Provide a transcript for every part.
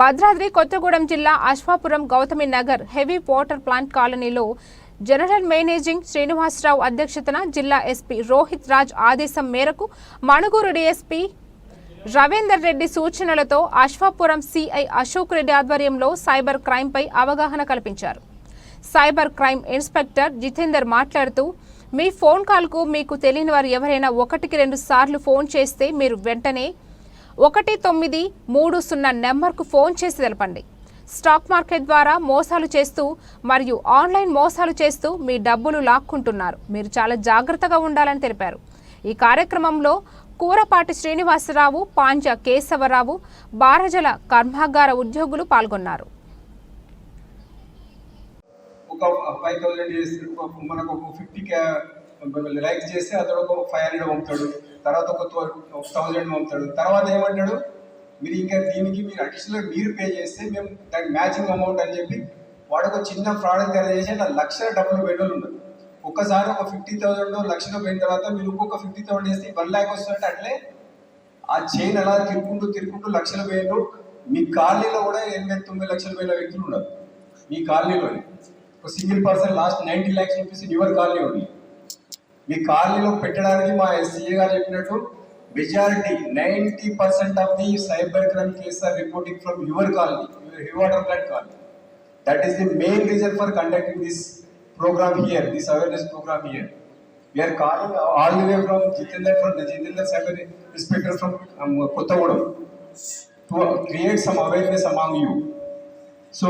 భద్రాద్రి కొత్తగూడెం జిల్లా Ashwapuram Gautami Nagar heavy water plant కాలనీలో general managing Srinivasarao అధ్యక్షతన జిల్లా ఎస్పీ రోహిత్ రాజ్ ఆదేశం మేరకు మణుగూరు డిఎస్పీ రవీందర్ రెడ్డి సూచనలతో అశ్వాపురం సిఐ అశోక్ రెడ్డి ఆధ్వర్యంలో సైబర్ క్రైమ్పై అవగాహన కల్పించారు. సైబర్ క్రైమ్ ఇన్స్పెక్టర్ జితేందర్ మాట్లాడుతూ మీ ఫోన్ కాల్కు మీకు తెలియని వారు ఎవరైనా ఒకటికి రెండు సార్లు ఫోన్ చేస్తే మీరు వెంటనే ఒకటి తొమ్మిది మూడు సున్నా నెంబర్కు ఫోన్ చేసి తెలపండి. స్టాక్ మార్కెట్ ద్వారా మోసాలు చేస్తూ మరియు ఆన్లైన్ మోసాలు చేస్తూ మీ డబ్బులు లాక్కుంటున్నారు. మీరు చాలా జాగ్రత్తగా ఉండాలని తెలిపారు. ఈ కార్యక్రమంలో కూరపాటి శ్రీనివాసరావు పాంజ కేశవరావు బారజల కర్మాగార ఉద్యోగులు పాల్గొన్నారు. ఒక ఫైవ్ థౌసండ్ మనకు ఒక ఫిఫ్టీ లైక్ చేస్తే అతడు ఒక ఫైవ్ హండ్రెడ్ పంపుతాడు తర్వాత ఒక థౌసండ్ పంపుతాడు. తర్వాత ఏమంటాడు? మీరు ఇంకా దీనికి మీరు అడిషనల్ మీరు పే చేస్తే మేము దానికి మ్యాచింగ్ అమౌంట్ అని చెప్పి వాడు ఒక చిన్న ఫ్రాడ్ తయారు చేసి అట్లా లక్షల డబ్బులు పెట్టాలి ఉండదు ఒక్కసారి ఒక ఫిఫ్టీ థౌసండ్ లక్షలో పోయిన తర్వాత మీరు ఇంకొక ఫిఫ్టీ థౌసండ్ చేస్తే వన్ ల్యాక్ వస్తుందంటే అట్లే ఆ చైన్ అలా తిరుక్కుంటూ తిరుక్కుంటూ లక్షలు పోయినారు మీ కాలనీలో కూడా ఎనభై తొమ్మిది లక్షల పోయిన వ్యక్తులు ఉన్నారు. మీ కాలనీలోనే. ఒక single person lost ninety lakhs rupees your colony ఉంది. మీ కాలనీలో పెట్టడానికి మా ఎస్సీఏ గారు చెప్పినట్టు majority ninety percent of the cyber crime case are reporting from your colony your water plant colony. That is the main reason for conducting this programme here this awareness programme here We calling all the way from Jitender from Jitender cyber inspector from Kothagudem to create some awareness among you so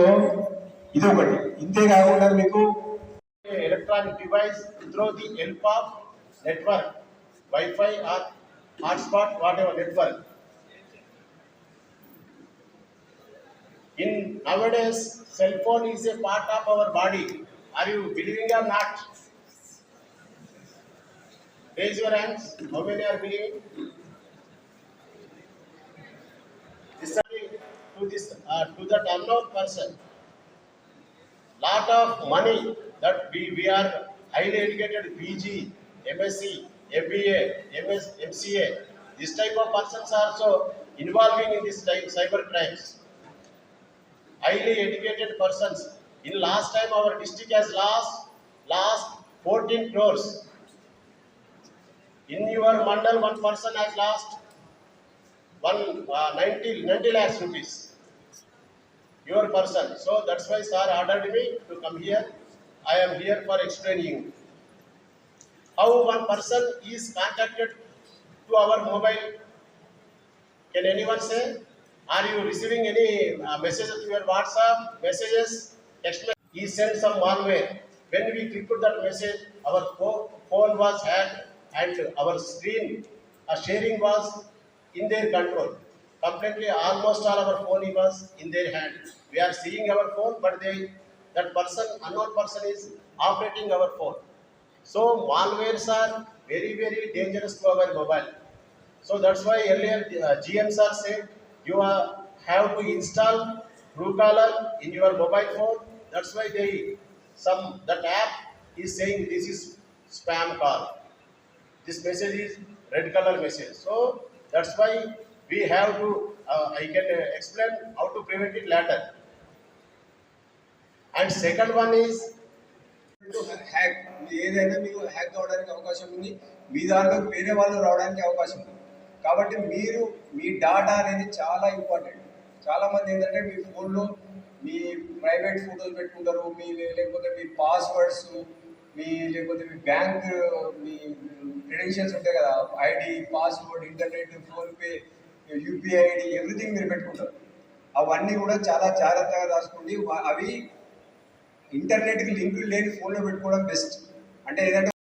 ఇది ఒకటి. ఇంతే కాకుండా మీకు electronic device through the help of network, Wi-Fi or hotspot, whatever network. In nowadays, cell phone is a part of our body. Are you believing or not? Raise your hands. How many are believing? Listening to this, uh, to that unknown person lot of money that we, we are highly educated PG, MSc, MBA, MS, MCA. This type of persons are also involving in this type cyber crimes. Highly educated persons. In last time our district has lost last 14 crores. In your mandal one person has lost one uh, 90, 90 lakhs rupees your person. So that's why sir ordered me to come here. I am here for explaining how one person is contacted to our mobile. Can anyone say? Are you receiving any uh, messages to your WhatsApp, messages, text message? He sent some malware. When we clicked that message, our phone was hacked and our screen uh, sharing was in their control. Completely, almost all our phone was in their hand. We are seeing our phone, but they, that person, unknown person is operating our phone. So malwares are very, very dangerous to our mobile. So that's why earlier uh, GMs are said you are, have to install Truecaller in your mobile phone. That's why they some that app is saying this is spam call. This message is red color message. So that's why we have to. Uh, I can uh, explain how to prevent it later. And second one is hack ఏదైనా మీకు hack కావడానికి అవకాశం ఉంది మీ దాంట్లోకి వేరే వాళ్ళు రావడానికి అవకాశం ఉంది కాబట్టి మీరు మీ డాటా అనేది చాలా ఇంపార్టెంట్ చాలా మంది ఏంటంటే మీ ఫోన్లో మీ ప్రైవేట్ ఫోటోలు పెట్టుకుంటారు మీ లేకపోతే మీ పాస్వర్డ్స్ మీ లేకపోతే మీ బ్యాంక్ మీ క్రెడెన్షియల్స్ ఉంటాయి కదా ID password internet PhonePe UPI ID everything మీరు పెట్టుకుంటారు. అవన్నీ కూడా చాలా జాగ్రత్తగా దాచుకోండి అవి ఇంటర్నెట్కి లింకులు లేని ఫోన్లో పెట్టుకోవడం బెస్ట్. అంటే ఏదంటే